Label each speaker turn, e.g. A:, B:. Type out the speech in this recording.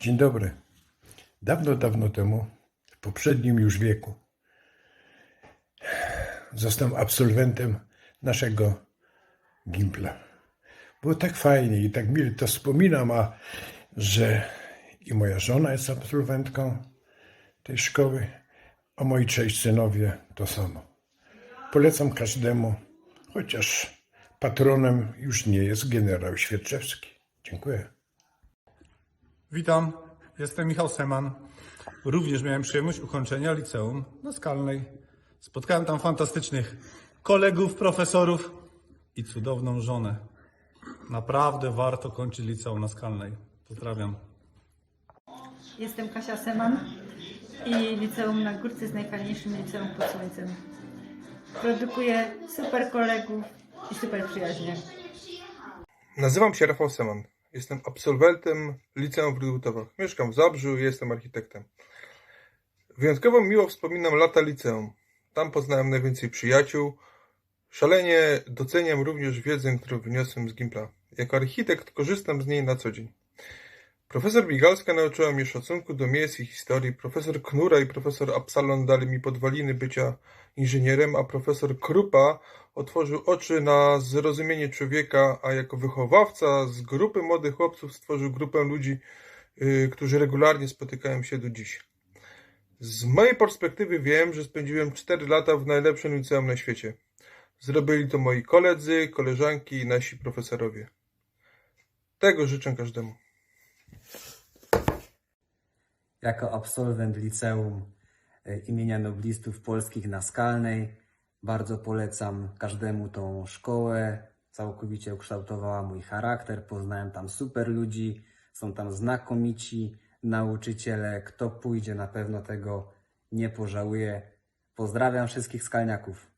A: Dzień dobry. Dawno, dawno temu, w poprzednim już wieku, zostałem absolwentem naszego gimpla. Było tak fajnie i tak mile to wspominam, a że i moja żona jest absolwentką tej szkoły, a moi trzej synowie to samo. Polecam każdemu, chociaż patronem już nie jest generał Świerczewski. Dziękuję.
B: Witam, jestem Michał Seman. Również miałem przyjemność ukończenia liceum na Skalnej. Spotkałem tam fantastycznych kolegów, profesorów i cudowną żonę. Naprawdę warto kończyć liceum na Skalnej. Pozdrawiam.
C: Jestem Kasia Seman i liceum na Górce jest najfajniejszym liceum pod słońcem. Produkuję super kolegów i super przyjaźnie.
D: Nazywam się Rafał Seman. Jestem absolwentem liceum w Rydutowach. Mieszkam w Zabrzu i jestem architektem. Wyjątkowo miło wspominam lata liceum. Tam poznałem najwięcej przyjaciół. Szalenie doceniam również wiedzę, którą wyniosłem z Gimpla. Jako architekt korzystam z niej na co dzień. Profesor Migalska nauczyła mnie szacunku do miejsc i historii. Profesor Knura i profesor Absalon dali mi podwaliny bycia inżynierem, a profesor Krupa otworzył oczy na zrozumienie człowieka, a jako wychowawca z grupy młodych chłopców stworzył grupę ludzi, yy, którzy regularnie spotykają się do dziś. Z mojej perspektywy wiem, że spędziłem 4 lata w najlepszym liceum na świecie. Zrobili to moi koledzy, koleżanki i nasi profesorowie. Tego życzę każdemu.
E: Jako absolwent liceum e, imienia noblistów polskich na Skalnej bardzo polecam każdemu tą szkołę. Całkowicie ukształtowała mój charakter. Poznałem tam super ludzi, są tam znakomici nauczyciele. Kto pójdzie, na pewno tego nie pożałuje. Pozdrawiam wszystkich skalniaków.